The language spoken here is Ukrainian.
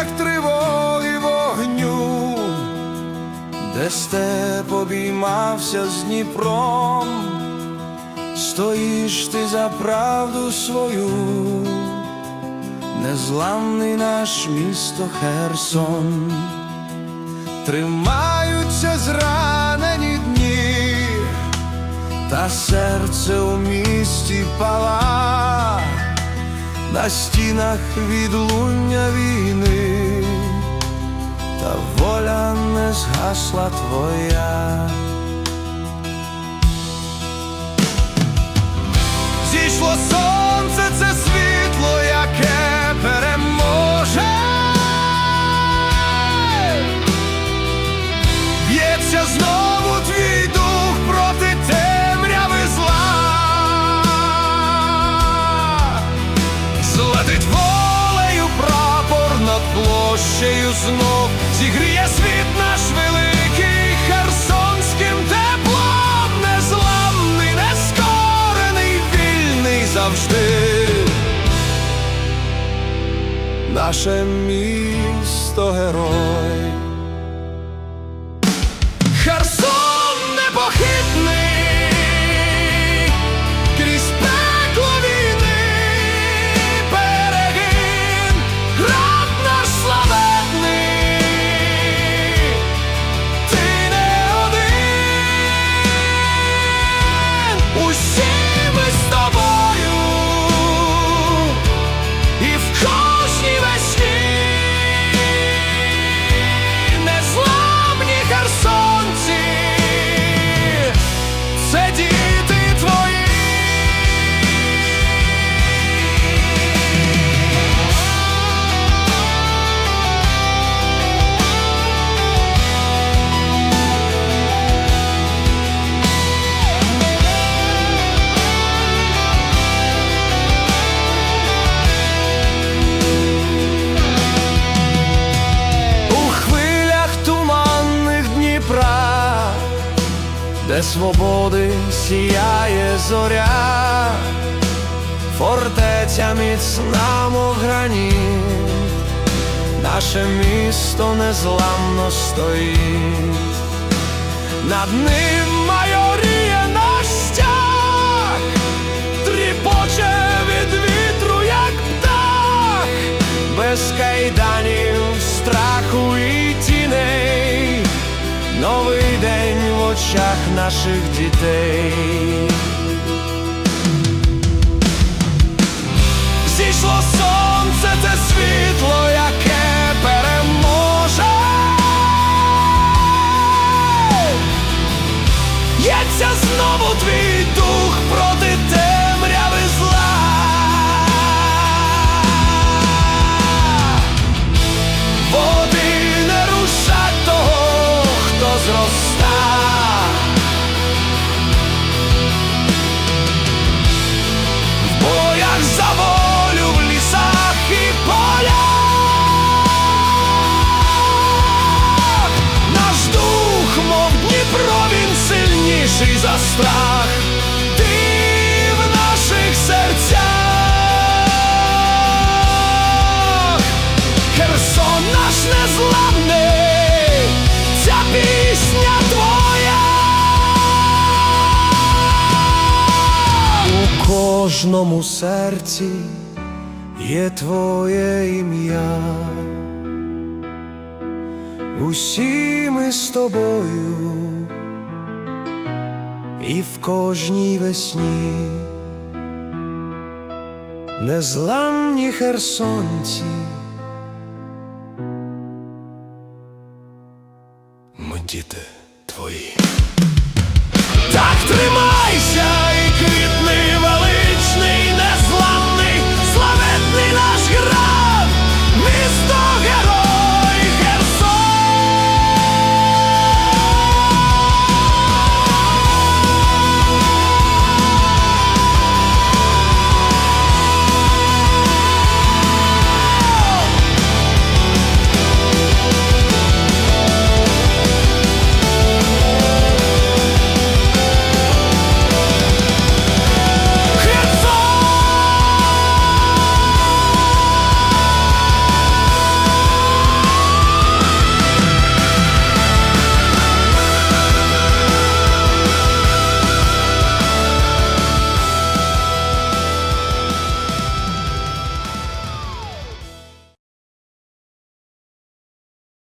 хвилях тривоги вогню, де степ обіймався з Дніпром, стоїш ти за правду свою, незламний наш місто Херсон, тримаються зранені дні, та серце у місті пала на стінах відлуння війни, та воля не згасла твоя. Зійшло сонце, площею знов, зігріє світ наш великий херсонським теплом, незламний, нескорений, вільний завжди. Наше місто герой. Свободи сіяє зоря, фортеця міцна, мов наше місто незламно стоїть, над ним майоріє наш стяг, тріпоче від вітру, як птах, без кайданів, страху і тіней, новий очах наших дітей. Зійшло сонце, це світло, яке переможе. Ється знову твій дух проти темряви страх. Ти в наших серцях. Херсон наш незламний, ця пісня твоя. У кожному серці є твоє ім'я. Усі ми з тобою, і в кожній весні незламні херсонці. Ми діти.